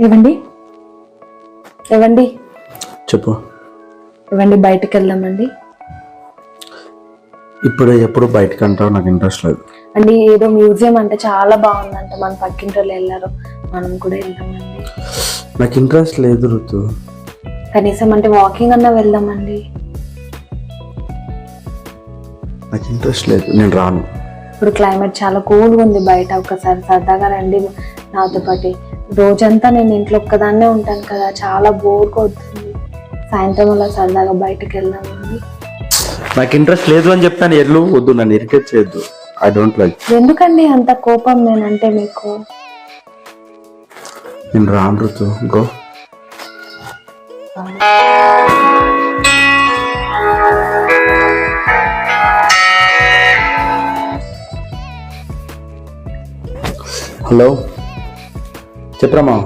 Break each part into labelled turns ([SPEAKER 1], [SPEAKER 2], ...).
[SPEAKER 1] ఇవ్వండి ఇవ్వండి
[SPEAKER 2] చెప్పు.
[SPEAKER 1] ఇవ్వండి బయటకు వెళ్దామండి
[SPEAKER 2] ఇప్పుడు ఎప్పుడు బయటకు అంటావు నాకు ఇంట్రెస్ట్ లేదు.
[SPEAKER 1] అండి ఏదో మ్యూజియం అంటే చాలా బాగుందంట మన పక్కింటి వాళ్ళు వెళ్ళారు. మనం కూడా వెళ్దామండి.
[SPEAKER 2] నాకు ఇంట్రెస్ట్ లేదు ఋతు
[SPEAKER 1] కనీసం అంటే వాకింగ్ అన్నా వెళ్దామండి.
[SPEAKER 2] నాకు ఇంట్రెస్ట్ లేదు నేను రాను.
[SPEAKER 1] ఇప్పుడు క్లైమేట్ చాలా కూల్గా ఉంది బయట. ఒకసారి సరదాగా రండి నాతో పాటు. రోజంతా నేను ఇంట్లో ఒక్కదాన్నే ఉంటాను కదా చాలా బోర్ కొడుతుంది. సాయంత్రం అలా సరదాగా బయటకు వెళ్దామండి
[SPEAKER 2] నాకు ఇంట్రెస్ట్ లేదు అని చెప్పాను ఎల్లు వద్దు నన్ను ఇరిటేట్ చేయొద్దు. ఐ డోంట్ లైక్
[SPEAKER 1] ఎందుకండి అంత కోపం నేనంటే మీకు?
[SPEAKER 2] నేను రాను ఋతు గో. హలో చెప్పరమ్మా.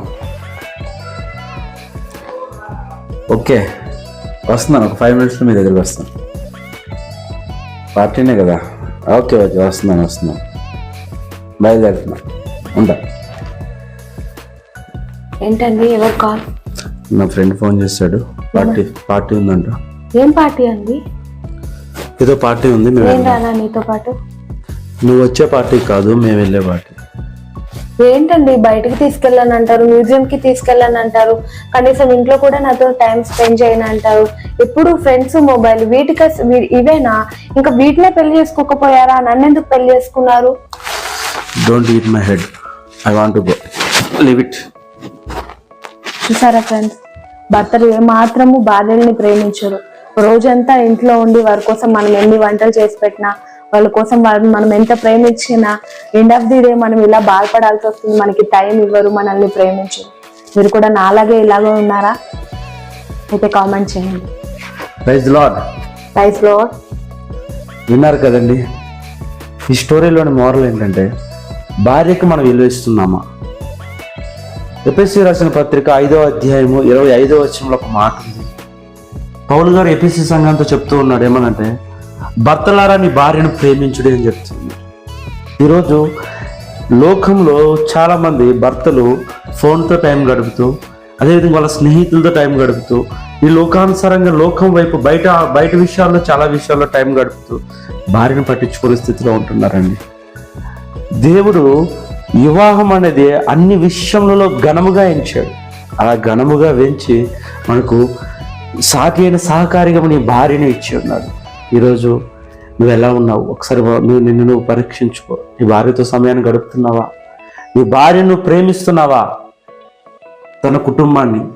[SPEAKER 2] ఓకే. వస్తున్నాను ఒక ఫైవ్ మినిట్స్లో మీ దగ్గరికి వస్తాను పార్టీనే కదా. ఓకే ఓకే వస్తున్నాను వస్తున్నాను బయలుదేరుతున్నా. ఉంటా.
[SPEAKER 1] ఏంటండి ఎవరు కాల్?
[SPEAKER 2] నా ఫ్రెండ్ ఫోన్ చేశాడు పార్టీ పార్టీ ఉందంట.
[SPEAKER 1] ఏం పార్టీ అండి?
[SPEAKER 2] ఏదో పార్టీ ఉంది మేము.
[SPEAKER 1] రానా నీతో పాటు?
[SPEAKER 2] నువ్వు వచ్చే పార్టీ కాదు మేము వెళ్ళే పార్టీ.
[SPEAKER 1] ఏంటండి బయటకి తీసుకెళ్ళని అంటారు మ్యూజియం కి తీసుకెళ్ళని అంటారు కనీసం ఇంట్లో కూడా నాతో టైం స్పెండ్ చేయని అంటారు. ఎప్పుడు ఫ్రెండ్స్ మొబైల్ వీటికి ఇవేనా? ఇంకా వీటినే పెళ్ళి చేసుకోకపోయారా? నన్ను ఎందుకు పెళ్ళి చేసుకున్నారు?
[SPEAKER 2] Don't eat my head I want go live it
[SPEAKER 1] చూసారా ఫ్రెండ్స్ భర్తలు ఏ మాత్రము భార్యల్ని ప్రేమించరు. రోజంతా ఇంట్లో ఉండి వారి కోసం మనం ఎన్ని వంటలు చేసి పెట్టినా వాళ్ళ కోసం వారిని మనం ఎంత ప్రేమించినా ఎండ్ ఆఫ్ ది డే మనం ఇలా బాధపడాల్సి వస్తుంది. మనకి టైం ఇవ్వరు మనల్ని ప్రేమించరు. మీరు కూడా నాలాగే ఇలాగే ఉన్నారా? అయితే కామెంట్ చేయండి.
[SPEAKER 2] ప్రైజ్ లాడ్
[SPEAKER 1] ప్రైస్లో
[SPEAKER 2] విన్నారు కదండి? ఈ స్టోరీలోని మోరల్ ఏంటంటే భార్యకు మనం విలువ ఇస్తున్నామా? ఎపిఎస్సి రాసిన పత్రిక ఐదో అధ్యాయము ఇరవై ఐదో వచ్చంలో ఒక మాట ఉంది. పౌలు గారు ఎపిఎస్సి సంఘంతో చెప్తూ ఉన్నాడు ఏమనంటే భర్తలారా నీ భార్యను ప్రేమించుడి అని చెప్తుంది. ఈరోజు లోకంలో చాలామంది భర్తలు ఫోన్తో టైం గడుపుతూ అదేవిధంగా వాళ్ళ స్నేహితులతో టైం గడుపుతూ ఈ లోకానుసారంగా లోకం వైపు బయట బయట విషయాల్లో చాలా విషయాల్లో టైం గడుపుతూ భార్యను పట్టించుకునే స్థితిలో ఉంటున్నారండి. దేవుడు వివాహం అనేది అన్ని విషయములలో ఘనముగా ఎంచాడు. అలా ఘనముగా వెంచి మనకు సాటి అయిన సహకారిగా నీ భార్యను ఇచ్చి ఉన్నాడు. ఈరోజు నువ్వు ఎలా ఉన్నావు? ఒకసారి నువ్వు నిన్ను నువ్వు పరీక్షించుకో. నీ భార్యతో సమయాన్ని గడుపుతున్నావా? నీ భార్యను ప్రేమిస్తున్నావా? తన కుటుంబాన్ని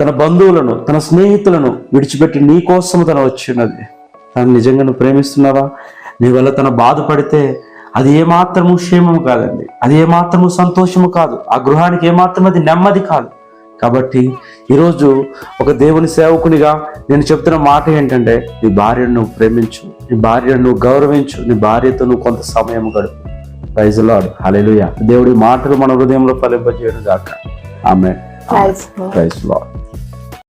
[SPEAKER 2] తన బంధువులను తన స్నేహితులను విడిచిపెట్టి నీ కోసం తను వచ్చినది తను నిజంగా నువ్వు ప్రేమిస్తున్నావా? నీ వల్ల తన బాధపడితే అది ఏమాత్రము క్షేమము కాదండి. అది ఏమాత్రము సంతోషము కాదు. ఆ గృహానికి ఏమాత్రం అది నెమ్మది కాదు. కాబట్టి ఈరోజు ఒక దేవుని సేవకునిగా నేను చెప్తున్న మాట ఏంటంటే నీ భార్యను ప్రేమించు నీ భార్యను గౌరవించు నీ భార్యతో నువ్వు కొంత సమయం గడుపు. ప్రైజ్ లాడ్ హల్లెలూయా దేవుడి మాటలు మన హృదయంలో ఫలింపజేయడం కాక ఆమె ప్రైజ్ లాడ్